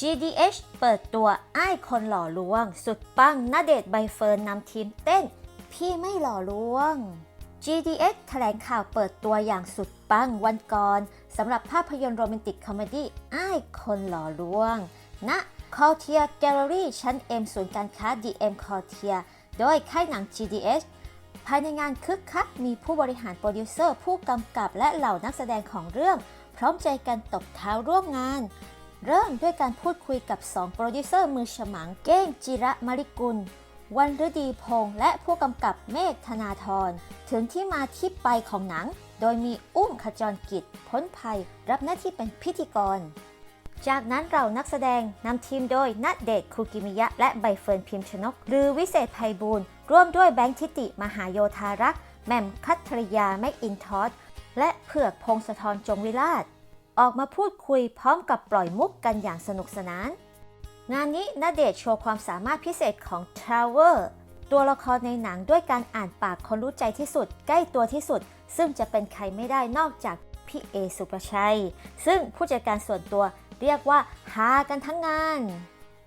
GDH เปิดตัวไอ้ายคนหล่อลวง สุดปังณเดชใบเฟิร์นนำทีมเต้น พี่ไม่หล่อลวง GDH แถลงข่าวเปิดตัวอย่างสุดปังวันก่อนสำหรับภาพยนตร์โรแมนติกคอมเมดี้อ้ายคนหล่อลวงณ c o l t i e r Gallery ชั้น M ศูนย์การค้า DM c o l t i e r โดยค่ายหนัง GDH ภายในงานคึกคักมีผู้บริหารโปรดิวเซอร์ผู้กำกับและเหล่านักแสดงของเรื่อง พร้อมใจกันตบเท้าร่วมงาน เริ่มด้วยการพูดคุยกับ 2 โปรดิวเซอร์มือฉมังเก้งจิระมาริกุล วันฤดีพงษ์และผู้กำกับเมฆธนาธรถึงที่มาที่ไปของหนัง โดยมีอุ้มขจรกิจพ้นภัย รับหน้าที่เป็นพิธีกร จากนั้นเรานักแสดงนำทีมโดยณเดชน์คูกิมิยะ และใบเฟิร์นพิมพ์ชนก หรือวิเศษไพบูลร่วมด้วยแบงค์ทิติ มหาโยธารักษ์แหม่มคัทรยาแมกอินทอสและเผือกพงศธรจงวิราช ออกมาพูดคุยพร้อมกับปล่อยมุกกันอย่างสนุกสนาน งานนี้ณเดชโชว์ความสามารถพิเศษของ t r a v e r ตัวละครในหนังด้วยการอ่านปากคนรู้ใจที่สุด ใกล้ตัวที่สุด ซึ่งจะเป็นใครไม่ได้นอกจากพี่เอสุประชัย ซึ่งผู้จัดการส่วนตัวเรียกว่าฮากันทั้งงาน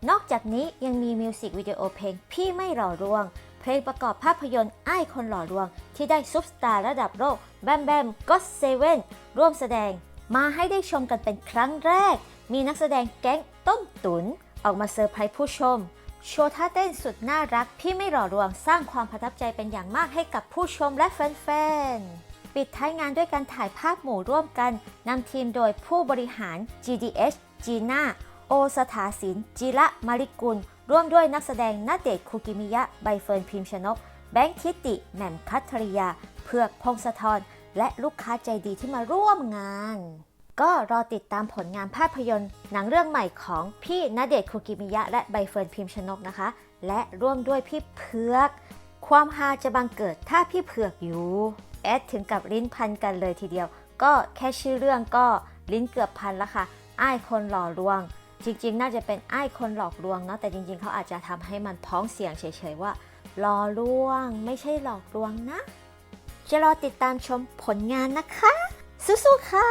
นอกจากนี้ยังมีมิวสิกวิดีโอเพลงพี่ไม่หล่อลวง เพลงประกอบภาพยนตร์ไอ้คนหล่อลวง ที่ได้ซุปสตาร์ระดับโลกแบมแบมก็เซเว่นร่วมแสดง มาให้ได้ชมกันเป็นครั้งแรก มีนักแสดงแก๊งต้มตุน ออกมาเซอร์ไพรส์ผู้ชม โชว์ท่าเต้นสุดน่ารักพี่ไม่หล่อลวงสร้างความประทับใจเป็นอย่างมากให้กับผู้ชมและแฟนๆ ปิดท้ายงานด้วยการถ่ายภาพหมู่ร่วมกันนำทีมโดยผู้บริหาร GDH จีน่าโอสถาสินจิระมาริกุล ร่วมด้วยนักแสดงนาเดชคุกิมิยะ ใบเฟิร์นพิมพ์ชนก แบงค์ทิติ แหม่มคัทริยาเผือกพงศธร และลูกค้าใจดีที่มาร่วมงาน ก็รอติดตามผลงานภาพยนตร์ หนังเรื่องใหม่ของพี่ณเดชน์คุกิมิยะ และใบเฟิร์นพิมพ์ชนกนะคะ และร่วมด้วยพี่เผือก ความฮาจะบังเกิดถ้าพี่เผือกอยู่แอดถึงกับลิ้นพันกันเลยทีเดียว ก็แค่ชื่อเรื่องก็ลิ้นเกือบพันแล้วค่ะอ้ายคนหล่อลวง จริงๆ น่าจะเป็นอ้ายคนหลอกลวงเนาะแต่จริง ๆเขาอาจจะทำให้มันพ้องเสียงเฉยๆว่าหล่อลวง ไม่ใช่หลอกลวงนะ จะรอติดตามชมผลงานนะคะ สู้ๆค่ะ